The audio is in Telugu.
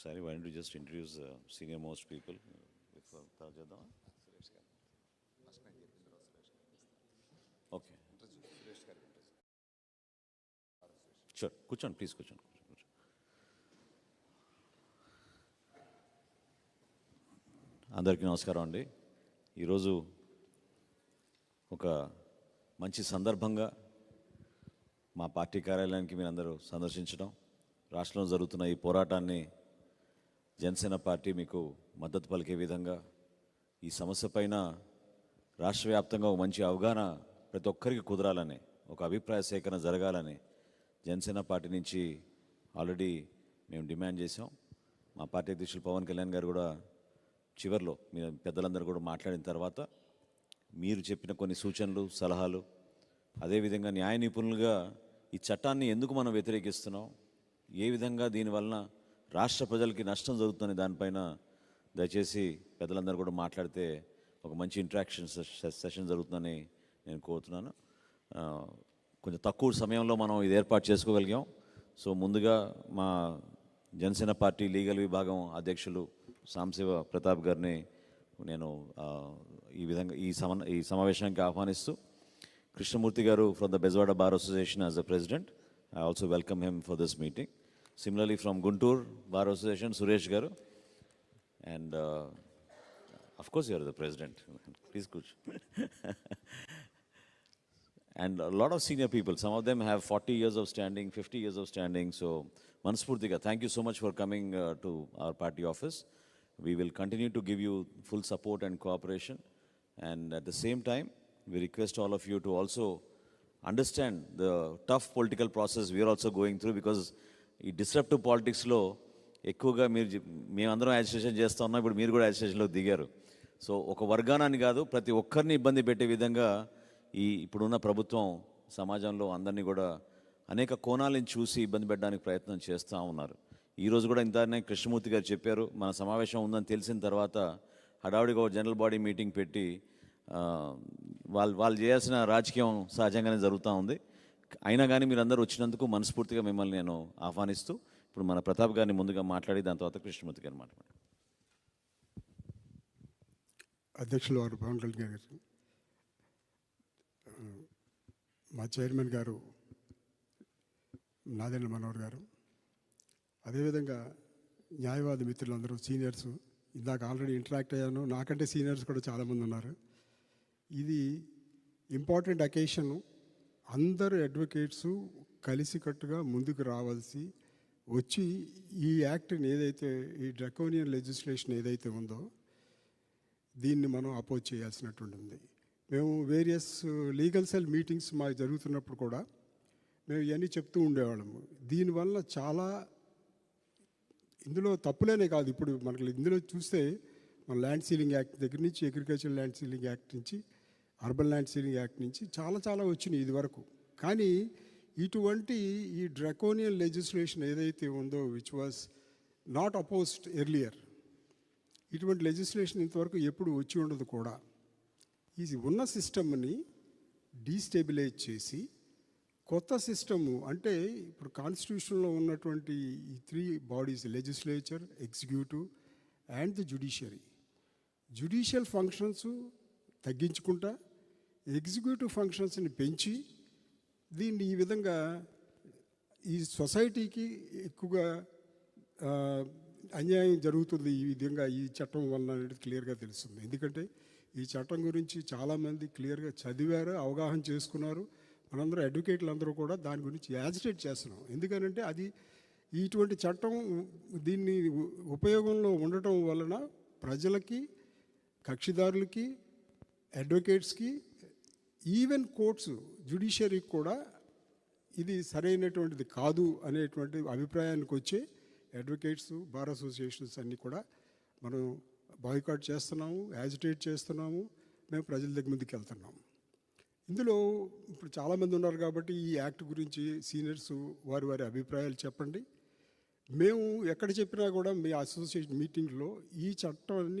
ఒకసారి why to just introduce senior most people చేద్దాం ఓకే షూర్ కూర్చోండి ప్లీజ్ కూర్చోండి అందరికీ నమస్కారం అండి. ఈరోజు ఒక మంచి సందర్భంగా మా పార్టీ కార్యాలయానికి మీరందరూ అందరూ సందర్శించడం రాష్ట్రంలో జరుగుతున్న ఈ పోరాటాన్ని జనసేన పార్టీ మీకు మద్దతు పలికే విధంగా ఈ సమస్య పైన రాష్ట్ర వ్యాప్తంగా ఒక మంచి అవగాహన ప్రతి ఒక్కరికి కుదరాలని ఒక అభిప్రాయ సేకరణ జరగాలని జనసేన పార్టీ నుంచి ఆల్రెడీ మేము డిమాండ్ చేసాం మా పార్టీ అధ్యక్షులు పవన్ కళ్యాణ్ గారు కూడా చివర్లో మీ పెద్దలందరూ కూడా మాట్లాడిన తర్వాత మీరు చెప్పిన కొన్ని సూచనలు సలహాలు అదేవిధంగా న్యాయ నిపుణులుగా ఈ చట్టాన్ని ఎందుకు మనం వ్యతిరేకిస్తున్నాం? ఏ విధంగా దీనివలన రాష్ట్ర ప్రజలకి నష్టం జరుగుతుంది దానిపైన దయచేసి పెద్దలందరూ కూడా మాట్లాడితే ఒక మంచి ఇంటరాక్షన్ సెషన్ జరుగుతుందని నేను కోరుతున్నాను. కొంచెం తక్కువ సమయంలో మనం ఇది ఏర్పాటు చేసుకోగలిగాం. సో ముందుగా మా జనసేన పార్టీ లీగల్ విభాగం అధ్యక్షులు సాంశివ ప్రతాప్ గారిని నేను ఈ విధంగా ఈ సమ ఈ సమావేశానికి ఆహ్వానిస్తూ Krishnamurthy garu from the Bezawada bar association as the president I also welcome him for this meeting Similarly, from Guntur Bar Association, Suresh Garu. And uh, of course, you are the president. Please, Kuch. and a lot of senior people. Some of them have 40 years of standing, 50 years of standing. So, Manspurthika, thank you so much for coming uh, to our party office. We will continue to give you full support and cooperation. And at the same time, we request all of you to also understand the tough political process we are also going through because ఈ డిస్రప్టివ్ పాలిటిక్స్లో ఎక్కువగా మీరు మేమందరం యాజిటేషన్ చేస్తూ ఉన్నాం ఇప్పుడు మీరు కూడా యాజిటేషన్లో దిగారు. సో ఒక వర్గానాన్ని కాదు ప్రతి ఒక్కరిని ఇబ్బంది పెట్టే విధంగా ఈ ఇప్పుడున్న ప్రభుత్వం సమాజంలో అందరినీ కూడా అనేక కోణాలను చూసి ఇబ్బంది పెట్టడానికి ప్రయత్నం చేస్తూ ఉన్నారు. ఈరోజు కూడా ఇంతనే కృష్ణమూర్తి గారు చెప్పారు మన సమావేశం ఉందని తెలిసిన తర్వాత హడావుడిగా ఒక జనరల్ బాడీ మీటింగ్ పెట్టి వాళ్ళు వాళ్ళు చేయాల్సిన రాజకీయం సహజంగానే జరుగుతూ ఉంది. అయినా కానీ మీరు అందరూ వచ్చినందుకు మనస్ఫూర్తిగా మిమ్మల్ని నేను ఆహ్వానిస్తూ ఇప్పుడు మన ప్రతాప్ గారిని ముందుగా మాట్లాడి దాని తర్వాత కృష్ణమూర్తి గారిని మాట్లాడారు అధ్యక్షులు వారు పవన్ కళ్యాణ్ గారు మా చైర్మన్ గారు నాదెండ్ల మనోహర్ గారు. అదేవిధంగా న్యాయవాది మిత్రులందరూ సీనియర్స్ ఇందాక ఆల్రెడీ ఇంటరాక్ట్ అయ్యాను. నాకంటే సీనియర్స్ కూడా చాలామంది ఉన్నారు. ఇది ఇంపార్టెంట్ అకేషన్ అందరు అడ్వకేట్స్ కలిసికట్టుగా ముందుకు రావాల్సి వచ్చి ఈ యాక్ట్ని ఏదైతే ఈ డ్రకోనియన్ లెజిస్లేషన్ ఏదైతే ఉందో దీన్ని మనం అపోజ్ చేయాల్సినట్టు ఉంది. మేము వేరియస్ లీగల్ సెల్ మీటింగ్స్ మాకు జరుగుతున్నప్పుడు కూడా మేము ఇవన్నీ చెప్తూ ఉండేవాళ్ళము. దీనివల్ల చాలా ఇందులో తప్పులేనే కాదు. ఇప్పుడు మనకి ఇందులో చూస్తే మన ల్యాండ్ సీలింగ్ యాక్ట్ దగ్గర నుంచి అగ్రికల్చర్ ల్యాండ్ సీలింగ్ యాక్ట్ నుంచి అర్బన్ ల్యాండ్ సీలింగ్ యాక్ట్ నుంచి చాలా చాలా వచ్చినాయి ఇదివరకు. కానీ ఇటువంటి ఈ డ్రకోనియన్ లెజిస్లేషన్ ఏదైతే ఉందో which was not opposed earlier ఇటువంటి లెజిస్లేషన్ ఇంతవరకు ఎప్పుడు వచ్చి ఉండదు కూడా. ఈ ఉన్న సిస్టమ్ని డీస్టెబిలైజ్ చేసి కొత్త సిస్టము అంటే ఇప్పుడు కాన్స్టిట్యూషన్లో ఉన్నటువంటి ఈ three bodies legislature executive and the judiciary judicial functions తగ్గించుకుంటా executive ఫంక్షన్స్ని పెంచి దీన్ని ఈ విధంగా ఈ సొసైటీకి ఎక్కువగా అన్యాయం జరుగుతుంది ఈ విధంగా ఈ చట్టం వల్ల అనేది క్లియర్గా తెలుస్తుంది. ఎందుకంటే ఈ చట్టం గురించి చాలామంది క్లియర్గా చదివారు అవగాహన చేసుకున్నారు. మనందరూ అడ్వకేట్లు అందరూ కూడా దాని గురించి యాజిటేట్ చేస్తున్నాం. ఎందుకనంటే అది ఇటువంటి చట్టం దీన్ని ఉపయోగంలో ఉండటం వలన ప్రజలకి కక్షిదారులకి అడ్వకేట్స్కి ఈవెన్ కోర్ట్స్ జ్యుడిషియరీకి కూడా ఇది సరైనటువంటిది కాదు అనేటువంటి అభిప్రాయానికి వచ్చే అడ్వకేట్స్ బార్ అసోసియేషన్స్ అన్నీ కూడా మనం బాయ్కాట్ చేస్తున్నాము యాజిటేట్ చేస్తున్నాము మేము ప్రజల దగ్గర ముందుకు వెళ్తున్నాము ఇందులో ఇప్పుడు చాలామంది ఉన్నారు కాబట్టి ఈ యాక్ట్ గురించి సీనియర్స్ వారి వారి అభిప్రాయాలు చెప్పండి. మేము ఎక్కడ చెప్పినా కూడా మీ అసోసియేషన్ మీటింగ్లో ఈ చట్టాన్ని